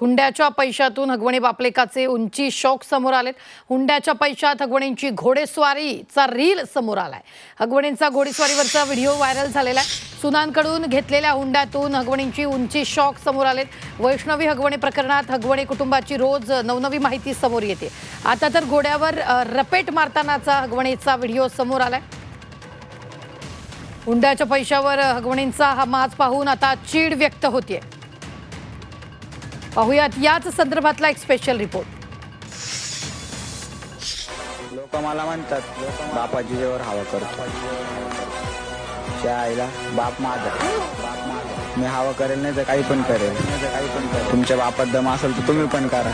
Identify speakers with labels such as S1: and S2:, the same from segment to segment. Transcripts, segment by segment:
S1: हुंड्याच्या पैशातून हगवणे बापलेकाचे उंची शौक समोर आलेत. हुंड्याच्या पैशात हगवणेंची घोडेस्वारीचा रील समोर आलाय. हगवणेंचा घोडेस्वारीवरचा व्हिडिओ व्हायरल झालेला आहे. सुनांकडून घेतलेल्या हुंड्यातून हगवणेंची उंची शौक समोर आलेत. वैष्णवी हगवणे प्रकरणात हगवणे कुटुंबाची रोज नवनवी माहिती समोर येते. आता तर घोड्यावर रपेट मारतानाचा हगवणेचा व्हिडिओ समोर आलाय. हुंड्याच्या पैशावर हगवणेंचा हा माज पाहून आता चीड व्यक्त होतीये. पाहुयात याच संदर्भातला एक स्पेशल रिपोर्ट
S2: लोक मला म्हणतात बापाची जेवर हवा करतो. त्या आईला बाप माझा बाप माझा मी हवा करेल नाही तर काही पण करेल काही पण करेल. तुमच्या बापात दम असेल तर तुम्ही पण करा.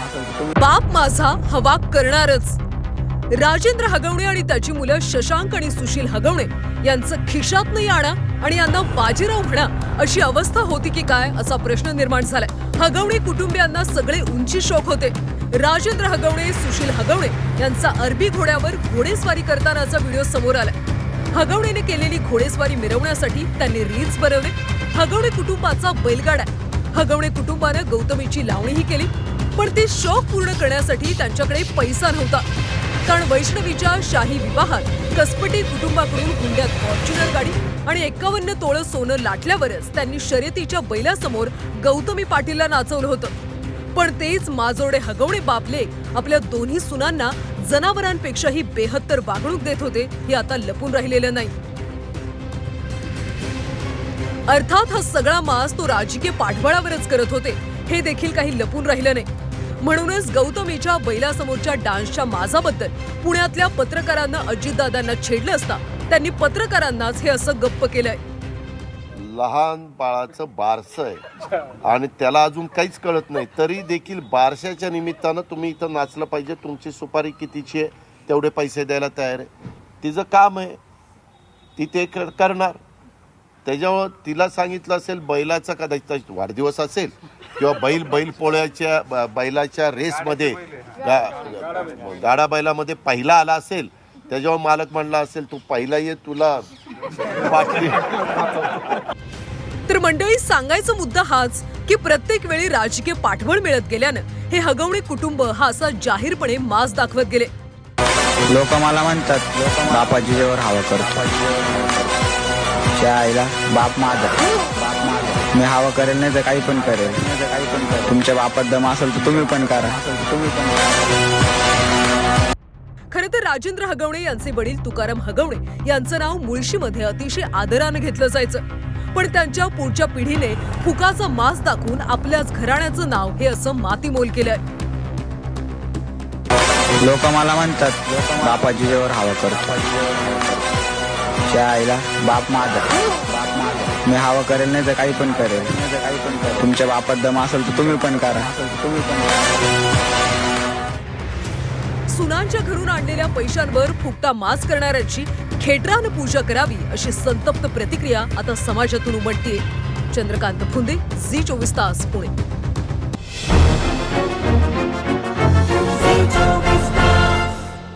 S3: बाप माझा हवा करणारच. राजेंद्र हगवणे आणि त्याची मुलं शशांक आणि सुशील हगवणे यांचं खिशात नाही आणा आणि यांना बाजीराव म्हणा अशी अवस्था होती की काय असा प्रश्न निर्माण झालाय. हगवणे कुटुंबियांना सगळे उंची शोक होते. राजेंद्र हगवणे सुशील हगवणे यांचा अरबी घोड्यावर घोडेस्वारी करतानाचा व्हिडिओ समोर आलाय. हगवणेने केलेली घोडेस्वारी मिरवण्यासाठी त्यांनी रील्स बनवले. हगवणे कुटुंबाचा बैलगाडा हगवणे कुटुंबानं गौतमीची लावणीही केली. पण ते शौक पूर्ण करण्यासाठी त्यांच्याकडे पैसा नव्हता. कारण वैष्णवीच्या शाही विवाहात कसपटी कुटुंबाकडून हुंड्यात फॉर्च्युनर गाडी आणि एकावन्न तोळं सोनं लाटल्यावरच त्यांनी शर्यतीच्या बैलासमोर गौतमी पाटीलला नाचवलं होतं. पण तेच माजोडे हगवणे बापले आपल्या दोन्ही सुनांना जनावरांपेक्षाही बेहत्तर वागणूक देत होते हे आता लपून राहिलेलं नाही. अर्थात हा सगळा मास तो राजकीय पाठबळावरच करत होते. हे देखील काही लपून राहिलं नाही. म्हणूनच गौतमीच्या बैलासमोरच्या डान्सच्या माजाबद्दल पुण्यातल्या पत्रकारांना अजितदादांना छेडलं असता त्यांनी पत्रकारांनाच हे असं गप्प केलंय.
S4: लहान बाळाचं बारस आहे. आणि त्याला अजून काहीच कळत नाही. तरी देखील बारशाच्या निमित्तानं तुम्ही इथं नाचलं पाहिजे. तुमची सुपारी कितीची आहे तेवढे पैसे द्यायला तयार आहे. तिचं काम आहे. ती ते कर- करणार. त्याच्यावर तिला सांगितलं असेल बैलाचा कदाचित वाढदिवस असेल किंवा बैल बैल पोळ्याच्या ब- बैलाच्या रेसमध्ये गा- गाडा बैलामध्ये पहिला आला असेल त्याच्यावर मालक म्हणला असेल तू पहिला ये तुला
S3: तर मंडळी सांगायचा मुद्दा हाच की प्रत्येक वेळी राजकीय पाठबळ मिळत गेल्यानं हे हगवणे कुटुंब हा असा जाहीरपणे मास दाखवत गेले.
S2: लोक मला म्हणतात बापाची जेवर हवा करतो. त्या आईला बाप माझा. बाप माझा मी हवा करेल नाही तर काही पण करेल. काही पण करेल तुमच्या बापात दम असेल तर तुम्ही पण करा. तुम्ही पण करा
S3: खरं तर राजेंद्र हगवणे यांचे वडील तुकाराम हगवणे यांचं नाव मुळशीमध्ये अतिशय आदरानं घेतलं जायचं. पण त्यांच्या पुढच्या पिढीने फुकाचा मास दाखवून आपल्याच घराण्याचं नाव हे असं मातीमोल केलंय.
S2: लोक मला म्हणतात बापाची जेवर हवा करतो त्या आईला बाप माझा. बाप माझा मी हवा करेल नाही तर काही पण करेल. काही पण करेल तुमच्या बापात दम असेल तर तुम्ही पण करा. तुम्ही पण
S3: सुनांच्या घरून आणलेल्या पैशांवर फुकटा मास करणाऱ्यांची खेटरानं पूजा करावी अशी संतप्त प्रतिक्रिया आता समाजातून उमटतीये. चंद्रकांत फुंदे झी चोवीस तास पुणे.